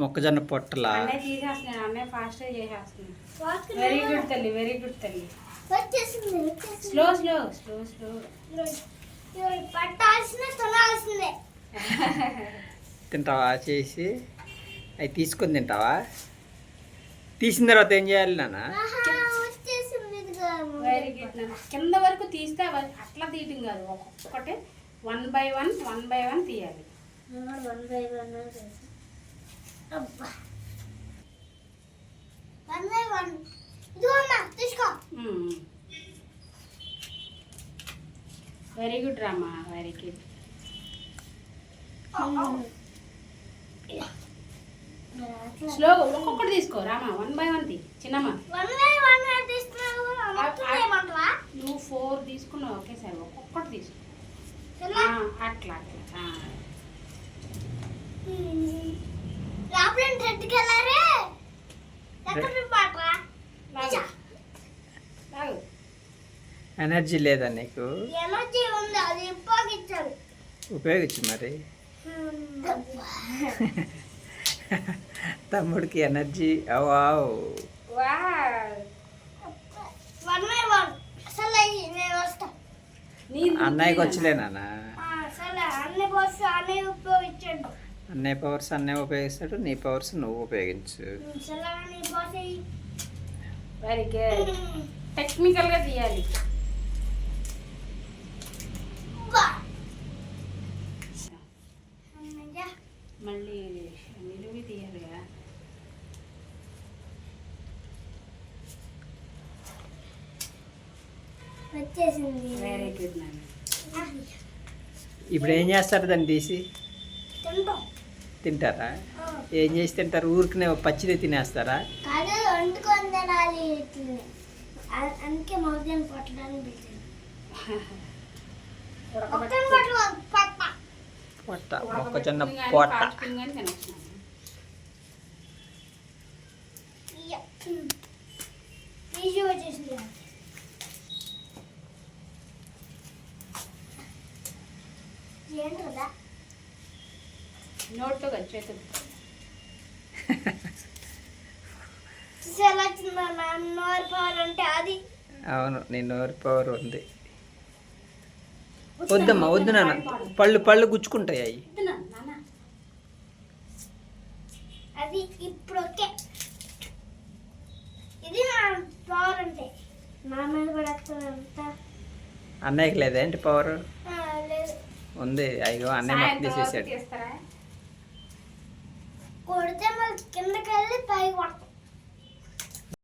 మొక్కజొన్న పొట్టలా? Very good తల్లి వెరీ గుడ్ తల్లి. స్లో స్లో స్లో స్లో తింటావా చేసి? అవి తీసుకొని తింటావా? తీసిన తర్వాత ఏం చేయాలి నాన్న. వెరీ గుడ్ కింద వరకు తీస్తే అట్లా తీయటం కాదు. ఒక్కొక్కటి one by one one by one తీయాలి. వన్ బై వన్ చేసి. అబ్బా. One by one. తీసుకో. Very good Rama very good slow ఒక్కొక్కటి తీసుకో రామా వన్ బై వన్ తీ చిన్నమ్మ నువ్వు ఫోర్ తీసుకున్నావు. ఒకేసారి ఒక్కొక్కటి తీసుకో. అట్లా అట్లా. రెడ్ కలరే ఎనర్జీ లేదా నీకు? ఎనర్జీ ఉంది అది ఉపయోగించాలి. ఉపయోగించు మరి. తమ్ముడికి ఎనర్జీ. అవావ్ వావ్. One by one. సరే నేను వస్తా. నీది అన్నయ్యకి నువ్వు అన్ని బస్సు అన్ని ఉపయోగించండు. అన్నయ్య పవర్స్ అన్నయ్య ఉపయోగిస్తాడు నీ పవర్స్ నువ్వు ఉపయోగించు. అన్ని వెరీ గుడ్ టెక్నికల్గా తీయాలి. మళ్ళీ నిలువి తీయాలి కదా. వచ్చేసింది. వెరీ గుడ్ నాన్న ఇప్పుడు ఏం చేస్తారు దాన్ని తీసి? తింటాం. తింటారా. ఏం చేసి తింటారు? ఊరికనే పచ్చిదే తినేస్తారా? కాదు వండుకొని తినాలి ఇట్లనే. అ- అందుకే మొదలు పట్టడానికి పెట్టాను మొత్తం పట్టు పట్ట పొట్ట మొక్కజొన్న ఉడకబెట్టుకుని కానీ, పొట్ట కాల్చుకుని కానీ తినొచ్చు నాన్న. ఇయ్య. ఈజీ వచ్చేసింది ఏంటదా నోట్లో చేతులు అవును నీ నోరు పవర్ ఉంది. వద్దమ్మా వద్దు నాన్న. పళ్ళు పళ్ళు గుచ్చుకుంటాయి అవి అది ఇప్పుడు ఓకే. ఇది నా పవర్ అంటే నా మీద పడేస్తానంత. అన్నయ్యకి లేదా ఏంటి పవర్ ఉంది. అయ్యో అన్నయ్య సాయంత్రం వరకు తీసేసాడు కొడితే మళ్ళీ కిందకి వెళ్ళి పైకి